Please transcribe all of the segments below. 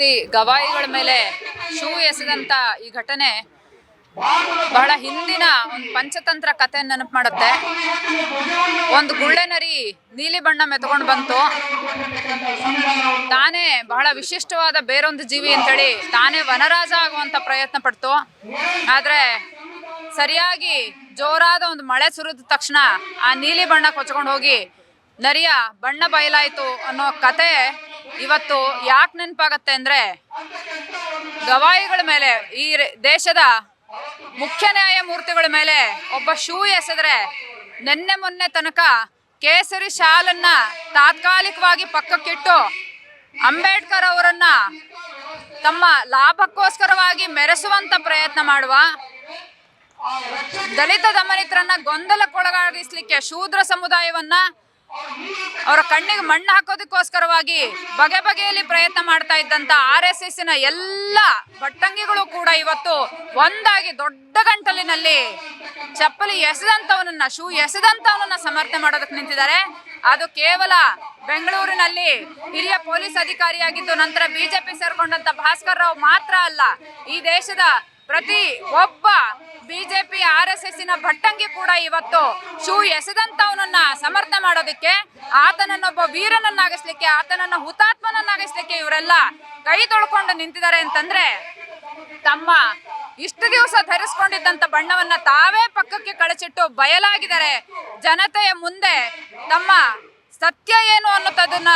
ಗವಾಯಿಗಳ ಮೇಲೆ ಶೂ ಎಸೆದಂತ ಈ ಘಟನೆ ಬಹಳ ಹಿಂದಿನ ಒಂದು ಪಂಚತಂತ್ರ ಕಥೆ ನೆನಪು ಮಾಡುತ್ತೆ. ಒಂದು ಗುಳ್ಳೆ ನರಿ ನೀಲಿ ಬಣ್ಣ ಮೆತ್ಕೊಂಡು ಬಂತು. ತಾನೇ ಬಹಳ ವಿಶಿಷ್ಟವಾದ ಬೇರೊಂದು ಜೀವಿ ಅಂತೇಳಿ ತಾನೇ ವನರಾಜ ಆಗುವಂತ ಪ್ರಯತ್ನ ಪಡ್ತು. ಆದ್ರೆ ಸರಿಯಾಗಿ ಜೋರಾದ ಒಂದು ಮಳೆ ಸುರಿದ ತಕ್ಷಣ ಆ ನೀಲಿ ಬಣ್ಣ ಕೊಚ್ಕೊಂಡು ಹೋಗಿ ನರಿಯ ಬಣ್ಣ ಬಯಲಾಯಿತು ಅನ್ನೋ ಕತೆ ಇವತ್ತು ಯಾಕೆ ನೆನಪಾಗತ್ತೆ ಅಂದ್ರೆ ಗವಾಯಿಗಳ ಮೇಲೆ ಈ ದೇಶದ ಮುಖ್ಯ ನ್ಯಾಯಮೂರ್ತಿಗಳ ಮೇಲೆ ಒಬ್ಬ ಶೂ ಎಸೆದ್ರೆ ನಿನ್ನೆ ಮೊನ್ನೆ ತನಕ ಕೇಸರಿ ಶಾಲನ್ನ ತಾತ್ಕಾಲಿಕವಾಗಿ ಪಕ್ಕಕ್ಕಿಟ್ಟು ಅಂಬೇಡ್ಕರ್ ಅವರನ್ನ ತಮ್ಮ ಲಾಭಕ್ಕೋಸ್ಕರವಾಗಿ ಮೆರೆಸುವಂತ ಪ್ರಯತ್ನ ಮಾಡುವ ದಲಿತ ದಮನಿತರನ್ನ ಗೊಂದಲಕ್ಕೊಳಗಾಗಿಸ್ಲಿಕ್ಕೆ ಶೂದ್ರ ಸಮುದಾಯವನ್ನ ಅವರ ಕಣ್ಣಿಗೆ ಮಣ್ಣು ಹಾಕೋದಕ್ಕೋಸ್ಕರವಾಗಿ ಬಗೆ ಬಗೆಯಲ್ಲಿ ಪ್ರಯತ್ನ ಮಾಡ್ತಾ ಇದ್ದಂತ ಆರ್ ಎಸ್ ಎಸ್ನ ಎಲ್ಲ ಭಟ್ಟಂಗಿಗಳು ಕೂಡ ಇವತ್ತು ಒಂದಾಗಿ ದೊಡ್ಡ ಗಂಟಲಿನಲ್ಲಿ ಚಪ್ಪಲಿ ಎಸೆದಂತವನನ್ನ, ಶೂ ಎಸೆದಂತವನನ್ನ ಸಮರ್ಥನೆ ಮಾಡೋದಕ್ಕೆ ನಿಂತಿದ್ದಾರೆ. ಅದು ಕೇವಲ ಬೆಂಗಳೂರಿನಲ್ಲಿ ಹಿರಿಯ ಪೊಲೀಸ್ ಅಧಿಕಾರಿಯಾಗಿದ್ದು ನಂತರ ಬಿಜೆಪಿ ಸೇರ್ಕೊಂಡಂತ ಭಾಸ್ಕರ್ ರಾವ್ ಮಾತ್ರ ಅಲ್ಲ, ಈ ದೇಶದ ಪ್ರತಿ ಒಬ್ಬ ಬಿಜೆಪಿ ಆರ್ ಎಸ್ ಎಸ್ಸಿನ ಭಟ್ಟಂಗಿ ಕೂಡ ಇವತ್ತು ಶೂ ಎಸೆದಂತವನನ್ನ ಸಮರ್ಥ ಮಾಡೋದಕ್ಕೆ, ಆತನನ್ನೊಬ್ಬ ವೀರನನ್ನಾಗಿಸ್ಲಿಕ್ಕೆ, ಆತನನ್ನ ಹುತಾತ್ಮನನ್ನಾಗಿಸ್ಲಿಕ್ಕೆ ಇವರೆಲ್ಲ ಕೈ ತೊಳ್ಕೊಂಡು ನಿಂತಿದ್ದಾರೆ ಅಂತಂದ್ರೆ ತಮ್ಮ ಇಷ್ಟು ದಿವಸ ಧರಿಸ್ಕೊಂಡಿದ್ದಂತ ಬಣ್ಣವನ್ನ ತಾವೇ ಪಕ್ಕಕ್ಕೆ ಕಳಚಿಟ್ಟು ಬಯಲಾಗಿದ್ದಾರೆ. ಜನತೆಯ ಮುಂದೆ ತಮ್ಮ ಸತ್ಯ ಏನು ಅನ್ನೋದನ್ನ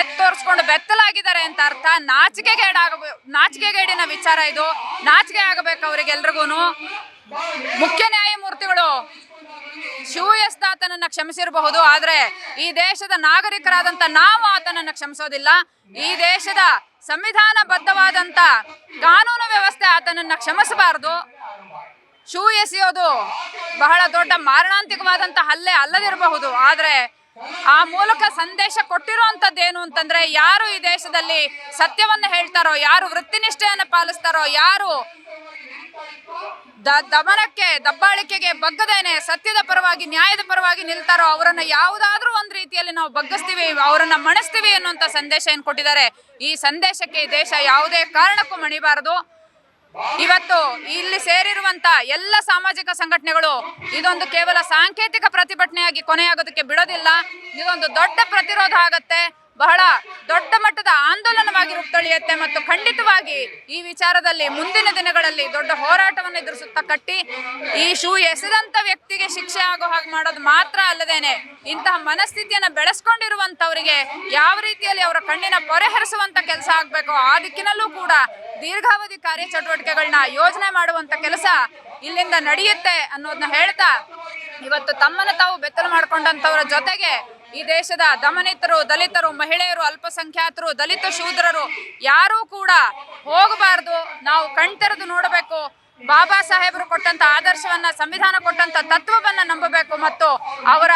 ಎತ್ ತೋರಿಸ್ಕೊಂಡು ಬೆತ್ತಲಾಗಿದ್ದಾರೆ ಅಂತ ಅರ್ಥ. ನಾಚಿಕೆಗೇಡಾಗ ನಾಚಿಕೆಗೇಡಿನ ವಿಚಾರ ಇದು. ನಾಚಿಕೆ ಆಗಬೇಕು ಅವರಿಗೆಲ್ರಿಗೂ ಮುಖ್ಯ ನ್ಯಾಯಮೂರ್ತಿಗಳು ಶಿವ ಎಸ್ ಆತನನ್ನ ಕ್ಷಮಿಸಿರಬಹುದು, ಆದ್ರೆ ಈ ದೇಶದ ನಾಗರಿಕರಾದಂತ ನಾವು ಆತನನ್ನ ಕ್ಷಮಿಸೋದಿಲ್ಲ. ಈ ದೇಶದ ಸಂವಿಧಾನಬದ್ಧವಾದಂತ ಕಾನೂನು ವ್ಯವಸ್ಥೆ ಆತನನ್ನ ಕ್ಷಮಿಸಬಾರದು. ಶೂ ಎಸೆಯೋದು ಬಹಳ ದೊಡ್ಡ ಮಾರಣಾಂತಿಕವಾದಂತ ಹಲ್ಲೆ ಅಲ್ಲದಿರಬಹುದು, ಆದ್ರೆ ಆ ಮೂಲಕ ಸಂದೇಶ ಕೊಟ್ಟಿರುವಂತದ್ದು ಏನು ಅಂತಂದ್ರೆ ಯಾರು ಈ ದೇಶದಲ್ಲಿ ಸತ್ಯವನ್ನು ಹೇಳ್ತಾರೋ, ಯಾರು ವೃತ್ತಿನಿಷ್ಠೆಯನ್ನು ಪಾಲಿಸ್ತಾರೋ, ಯಾರು ದ- ದಮನಕ್ಕೆ, ದಬ್ಬಾಳಿಕೆಗೆ ಬಗ್ಗದೇನೆ, ಸತ್ಯದ ಪರವಾಗಿ, ನ್ಯಾಯದ ಪರವಾಗಿ ನಿಲ್ತಾರೋ, ಅವರನ್ನು ಯಾವುದಾದ್ರೂ ಒಂದು ರೀತಿಯಲ್ಲಿ ನಾವು ಬಗ್ಗಿಸ್ತೀವಿ, ಅವರನ್ನ ಮಣಿಸ್ತೀವಿ ಅನ್ನುವಂತ ಸಂದೇಶ ಏನು ಕೊಟ್ಟಿದ್ದಾರೆ? ಈ ಸಂದೇಶಕ್ಕೆ ದೇಶ ಯಾವುದೇ ಕಾರಣಕ್ಕೂ ಮಣಿಬಾರದು. ಇವತ್ತು ಇಲ್ಲಿ ಸೇರಿರುವಂತ ಎಲ್ಲ ಸಾಮಾಜಿಕ ಸಂಘಟನೆಗಳು ಇದೊಂದು ಕೇವಲ ಸಾಂಕೇತಿಕ ಪ್ರತಿಭಟನೆಯಾಗಿ ಕೊನೆಯಾಗೋದಕ್ಕೆ ಬಿಡೋದಿಲ್ಲ. ಇದೊಂದು ದೊಡ್ಡ ಪ್ರತಿರೋಧ ಆಗತ್ತೆ. ಬಹಳ ದೊಡ್ಡ ಮಟ್ಟದ ಆಂದೋಲನವಾಗಿ ರೂಪುಗೊಳ್ಳುತ್ತೆ ಮತ್ತು ಖಂಡಿತವಾಗಿ ಈ ವಿಚಾರದಲ್ಲಿ ಮುಂದಿನ ದಿನಗಳಲ್ಲಿ ದೊಡ್ಡ ಹೋರಾಟವನ್ನು ಎದುರಿಸುತ್ತಾ ಕಟ್ಟಿ, ಈ ಶೂ ಎಸೆದಂತ ವ್ಯಕ್ತಿಗೆ ಶಿಕ್ಷೆ ಆಗೋ ಹಾಗೆ ಮಾಡೋದು ಮಾತ್ರ ಅಲ್ಲದೇನೆ ಇಂತಹ ಮನಸ್ಥಿತಿಯನ್ನು ಬೆಳೆಸ್ಕೊಂಡಿರುವಂತವರಿಗೆ ಯಾವ ರೀತಿಯಲ್ಲಿ ಅವರ ಕಣ್ಣಿನ ಪೊರೆ ಹರಿಸುವಂತ ಕೆಲಸ ಆಗಬೇಕು ಆ ದಿಕ್ಕಿನಲ್ಲೂ ಕೂಡ ದೀರ್ಘಾವಧಿ ಕಾರ್ಯಚಟುವಟಿಕೆಗಳನ್ನ ಯೋಜನೆ ಮಾಡುವಂತ ಕೆಲಸ ಇಲ್ಲಿಂದ ನಡೆಯುತ್ತೆ ಅನ್ನೋದನ್ನ ಹೇಳ್ತಾ, ಇವತ್ತು ತಮ್ಮನ್ನು ತಾವು ಬೆತ್ತಲು ಮಾಡಿಕೊಂಡಂತವರ ಜೊತೆಗೆ ಈ ದೇಶದ ದಮನಿತರು, ದಲಿತರು, ಮಹಿಳೆಯರು, ಅಲ್ಪಸಂಖ್ಯಾತರು, ದಲಿತ ಶೂದ್ರರು ಯಾರೂ ಕೂಡ ಹೋಗಬಾರ್ದು. ನಾವು ಕಣ್ತೆರೆದು ನೋಡಬೇಕು. ಬಾಬಾ ಸಾಹೇಬರು ಕೊಟ್ಟಂತ ಆದರ್ಶವನ್ನ, ಸಂವಿಧಾನ ಕೊಟ್ಟಂತ ತತ್ವವನ್ನ ನಂಬಬೇಕು ಮತ್ತು ಅವರ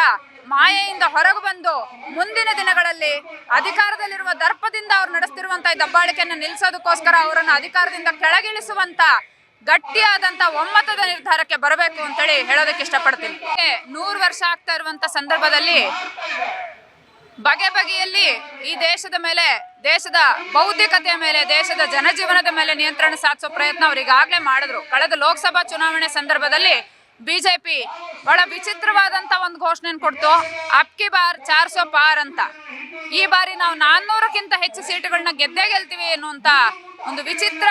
ಮಾಯೆಯಿಂದ ಹೊರಗೆ ಬಂದು ಮುಂದಿನ ದಿನಗಳಲ್ಲಿ ಅಧಿಕಾರದಲ್ಲಿರುವ ದರ್ಪದಿಂದ ಅವ್ರು ನಡೆಸ್ತಿರುವಂತಹ ದಬ್ಬಾಳಿಕೆಯನ್ನು ನಿಲ್ಲಿಸೋದಕ್ಕೋಸ್ಕರ ಅವರನ್ನು ಅಧಿಕಾರದಿಂದ ಕೆಳಗಿಳಿಸುವಂತ ಗಟ್ಟಿಯಾದಂತ ಒಮ್ಮತದ ನಿರ್ಧಾರಕ್ಕೆ ಬರಬೇಕು ಅಂತೇಳಿ ಹೇಳೋದಕ್ಕೆ ಇಷ್ಟಪಡ್ತೀನಿ. ನೂರು ವರ್ಷ ಆಗ್ತಾ ಇರುವಂತ ಸಂದರ್ಭದಲ್ಲಿ ಬಗೆ ಬಗೆಯಲ್ಲಿ ಈ ದೇಶದ ಮೇಲೆ, ದೇಶದ ಬೌದ್ಧಿಕತೆಯ ಮೇಲೆ, ದೇಶದ ಜನಜೀವನದ ಮೇಲೆ ನಿಯಂತ್ರಣ ಸಾಧಿಸೋ ಪ್ರಯತ್ನ ಅವ್ರು ಈಗಾಗಲೇ ಮಾಡಿದ್ರು. ಕಳೆದ ಲೋಕಸಭಾ ಚುನಾವಣೆ ಸಂದರ್ಭದಲ್ಲಿ ಬಿಜೆಪಿ ಬಹಳ ವಿಚಿತ್ರವಾದಂತ ಒಂದು ಘೋಷಣೆ ಕೊಡ್ತು. ಅಪ್ಕಿ ಬಾರ್ ಚಾರ್ ಸೋ ಪಾರ್ ಅಂತ. ಈ ಬಾರಿ ನಾವು ನಾನ್ನೂರಕ್ಕಿಂತ ಹೆಚ್ಚು ಸೀಟುಗಳನ್ನ ಗೆದ್ದೇ ಗೆಲ್ತೀವಿ ಅನ್ನುವಂತ ಒಂದು ವಿಚಿತ್ರ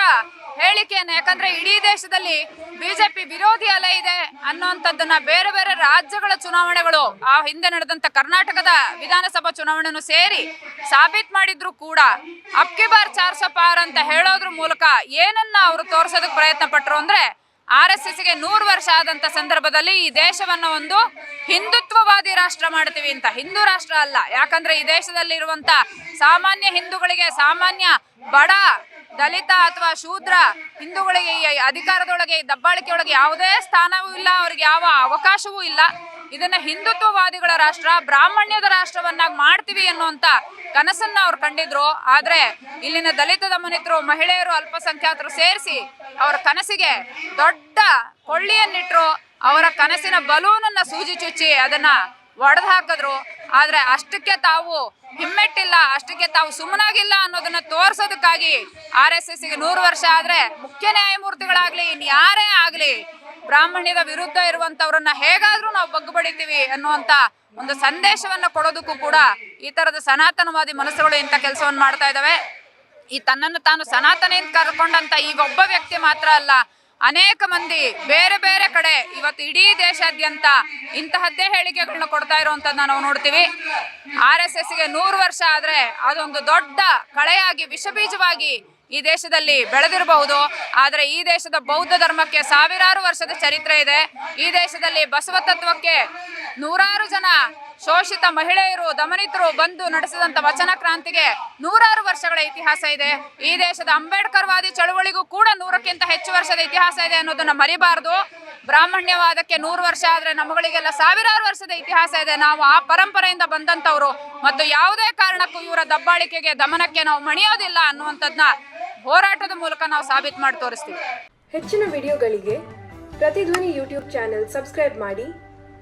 ಹೇಳಿಕೆಯನ್ನು. ಯಾಕಂದ್ರೆ ಇಡೀ ದೇಶದಲ್ಲಿ ಬಿಜೆಪಿ ವಿರೋಧಿ ಅಲೆ ಇದೆ ಅನ್ನುವಂಥದ್ದನ್ನ ಬೇರೆ ಬೇರೆ ರಾಜ್ಯಗಳ ಚುನಾವಣೆಗಳು, ಆ ಹಿಂದೆ ನಡೆದಂತ ಕರ್ನಾಟಕದ ವಿಧಾನಸಭಾ ಚುನಾವಣೆಯನ್ನು ಸೇರಿ ಸಾಬೀತ್ ಮಾಡಿದ್ರು ಕೂಡ ಅಬ್ಕಿ ಬಾರ್ ಚಾರ್ ಸೋ ಪಾರ್ ಅಂತ ಹೇಳೋದ್ರ ಮೂಲಕ ಏನನ್ನ ಅವರು ತೋರಿಸೋದಕ್ಕೆ ಪ್ರಯತ್ನ ಪಟ್ಟರು ಅಂದ್ರೆ ಆರ್ ಎಸ್ ಎಸ್ಗೆ ನೂರು ವರ್ಷ ಆದಂತ ಸಂದರ್ಭದಲ್ಲಿ ಈ ದೇಶವನ್ನ ಒಂದು ಹಿಂದುತ್ವವಾದಿ ರಾಷ್ಟ್ರ ಮಾಡ್ತೀವಿ ಅಂತ. ಹಿಂದೂ ರಾಷ್ಟ್ರ ಅಲ್ಲ. ಯಾಕಂದ್ರೆ ಈ ದೇಶದಲ್ಲಿ ಇರುವಂತ ಸಾಮಾನ್ಯ ಹಿಂದೂಗಳಿಗೆ ಸಾಮಾನ್ಯ ಬಡ, ದಲಿತ ಅಥವಾ ಶೂದ್ರ ಹಿಂದೂಗಳಿಗೆ ಈ ಅಧಿಕಾರದೊಳಗೆ ದಬ್ಬಾಳಿಕೆಯೊಳಗೆ ಯಾವುದೇ ಸ್ಥಾನವೂ ಇಲ್ಲ. ಅವ್ರಿಗೆ ಯಾವ ಅವಕಾಶವೂ ಇಲ್ಲ. ಇದನ್ನ ಹಿಂದುತ್ವವಾದಿಗಳ ರಾಷ್ಟ್ರ, ಬ್ರಾಹ್ಮಣ್ಯದ ರಾಷ್ಟ್ರವನ್ನಾಗಿ ಮಾಡ್ತೀವಿ ಅನ್ನುವಂತ ಕನಸನ್ನ ಅವ್ರು ಕಂಡಿದ್ರು. ಆದ್ರೆ ಇಲ್ಲಿನ ದಲಿತ ದಮನಿತರು ಮಹಿಳೆಯರು ಅಲ್ಪಸಂಖ್ಯಾತರು ಸೇರಿಸಿ ಅವರ ಕನಸಿಗೆ ದೊಡ್ಡ ಕೊಳ್ಳಿಯನ್ನಿಟ್ರು ಅವರ ಕನಸಿನ ಬಲೂನನ್ನ ಸೂಜಿ ಚುಚ್ಚಿ ಅದನ್ನ ಒಡೆದು ಹಾಕಿದ್ರು. ಆದ್ರೆ ಅಷ್ಟಕ್ಕೆ ತಾವು ಹಿಮ್ಮೆಟ್ಟಿಲ್ಲ, ಅಷ್ಟಕ್ಕೆ ತಾವು ಸುಮ್ಮನಾಗಿಲ್ಲ ಅನ್ನೋದನ್ನ ತೋರಿಸೋದಕ್ಕಾಗಿ ಆರ್ ಎಸ್ ಎಸ್ಗೆ ನೂರು ವರ್ಷ ಆದ್ರೆ ಮುಖ್ಯ ನ್ಯಾಯಮೂರ್ತಿಗಳಾಗಲಿ, ಇನ್ ಯಾರೇ ಆಗ್ಲಿ, ಬ್ರಾಹ್ಮಣ್ಯದ ವಿರುದ್ಧ ಇರುವಂಥವ್ರನ್ನ ಹೇಗಾದರೂ ನಾವು ಬಗ್ಗು ಬಡಿತೀವಿ ಅನ್ನುವಂತ ಒಂದು ಸಂದೇಶವನ್ನ ಕೊಡೋದಕ್ಕೂ ಕೂಡ ಈ ತರದ ಸನಾತನವಾದಿ ಮನಸ್ಸುಗಳು ಇಂಥ ಕೆಲಸವನ್ನು ಮಾಡ್ತಾ ಇದ್ದಾವೆ ಈ ತನ್ನನ್ನು ತಾನು ಸನಾತನ ಎಂದು ಕರ್ಕೊಂಡಂತ ಈ ಒಬ್ಬ ವ್ಯಕ್ತಿ ಮಾತ್ರ ಅಲ್ಲ ಅನೇಕ ಮಂದಿ ಬೇರೆ ಬೇರೆ ಕಡೆ ಇವತ್ತು ಇಡೀ ದೇಶಾದ್ಯಂತ ಇಂತಹದ್ದೇ ಹೇಳಿಕೆಗಳನ್ನ ಕೊಡ್ತಾ ಇರುವಂತದ್ದನ್ನ ನಾವು ನೋಡ್ತೀವಿ. ಆರ್ ಎಸ್ ಎಸ್ಗೆ ನೂರು ವರ್ಷ ಆದ್ರೆ ಅದೊಂದು ದೊಡ್ಡ ಕಳೆಯಾಗಿ, ವಿಷಬೀಜವಾಗಿ ಈ ದೇಶದಲ್ಲಿ ಬೆಳೆದಿರಬಹುದು. ಆದರೆ ಈ ದೇಶದ ಬೌದ್ಧ ಧರ್ಮಕ್ಕೆ ಸಾವಿರಾರು ವರ್ಷದ ಚರಿತ್ರೆ ಇದೆ. ಈ ದೇಶದಲ್ಲಿ ಬಸವ ತತ್ವಕ್ಕೆ ನೂರಾರು ಜನ ಶೋಷಿತ ಮಹಿಳೆಯರು, ದಮನಿತರು ಬಂದು ನಡೆಸಿದಂತ ವಚನ ಕ್ರಾಂತಿಗೆ ನೂರಾರು ವರ್ಷಗಳ ಇತಿಹಾಸ ಇದೆ. ಈ ದೇಶದ ಅಂಬೇಡ್ಕರ್ ವಾದಿ ಚಳವಳಿಗೂ ಕೂಡ ನೂರಕ್ಕಿಂತ ಹೆಚ್ಚು ವರ್ಷದ ಇತಿಹಾಸ ಇದೆ ಅನ್ನೋದನ್ನ ಮರಿಬಾರದು. ಬ್ರಾಹ್ಮಣ್ಯವಾದಕ್ಕೆ ನೂರು ವರ್ಷ ಆದ್ರೆ ನಮ್ಮಗಳಿಗೆಲ್ಲ ಸಾವಿರಾರು ವರ್ಷದ ಇತಿಹಾಸ ಇದೆ. ನಾವು ಆ ಪರಂಪರೆಯಿಂದ ಬಂದಂತವ್ರು ಮತ್ತು ಯಾವುದೇ ಕಾರಣಕ್ಕೂ ಇವರ ದಬ್ಬಾಳಿಕೆಗೆ, ದಮನಕ್ಕೆ ನಾವು ಮಣಿಯೋದಿಲ್ಲ ಅನ್ನುವಂಥದ್ನ ಹೋರಾಟದ ಮೂಲಕ ನಾವು ಸಾಬೀತು ಮಾಡಿ ತೋರಿಸ್ತೀವಿ. ಹೆಚ್ಚಿನ ವಿಡಿಯೋಗಳಿಗೆ ಪ್ರತಿಧ್ವನಿ ಯೂಟ್ಯೂಬ್ ಚಾನೆಲ್ ಸಬ್ಸ್ಕ್ರೈಬ್ ಮಾಡಿ.